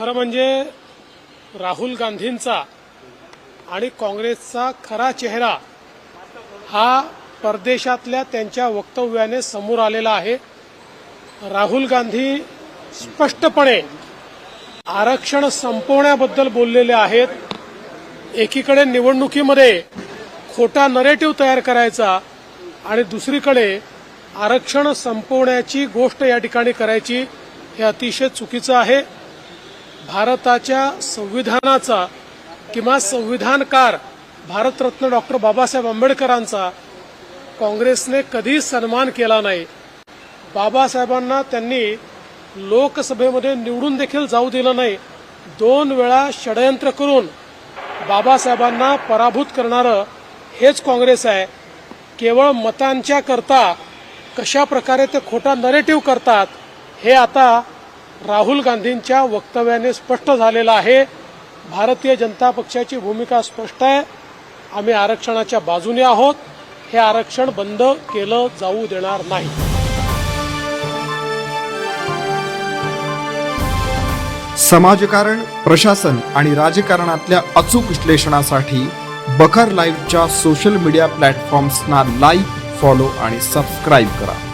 खरं म्हणजे राहुल गांधींचा आणि काँग्रेसचा खरा चेहरा हा परदेशातल्या त्यांच्या वक्तव्याने समोर आलेला आहे. राहुल गांधी स्पष्टपणे आरक्षण संपवण्याबद्दल बोललेले आहेत. एकीकडे निवडणुकीमध्ये खोटा नरेटिव्ह तयार करायचा आणि दुसरीकडे आरक्षण संपवण्याची गोष्ट या ठिकाणी करायची हे अतिशय चुकीचं आहे. भारताच्या संविधानाचा किंवा संविधानकार भारतरत्न डॉक्टर बाबासाहेब आंबेडकरांचा काँग्रेसने कधीच सन्मान केला नाही. बाबासाहेबांना त्यांनी लोकसभेमध्ये निवडून देखील जाऊ दिलं नाही. दोन वेळा षडयंत्र करून बाबासाहेबांना पराभूत करणारं हेच काँग्रेस आहे. केवळ मतांच्या करता कशा प्रकारे ते खोटा नरेटिव्ह करतात हे आता राहुल गांधींच्या वक्तव्याने स्पष्ट झालेलं आहे. भारतीय जनता पक्षाची भूमिका स्पष्ट आहे. आम्ही आरक्षणाच्या बाजूने आहोत. हे आरक्षण बंद केलं जाऊ देणार नाही. समाजकारण प्रशासन आणि राजकारणातल्या अचूक विश्लेषणासाठी बखर लाईव्हच्या सोशल मीडिया प्लॅटफॉर्म्सना लाईक फॉलो आणि सबस्क्राईब करा.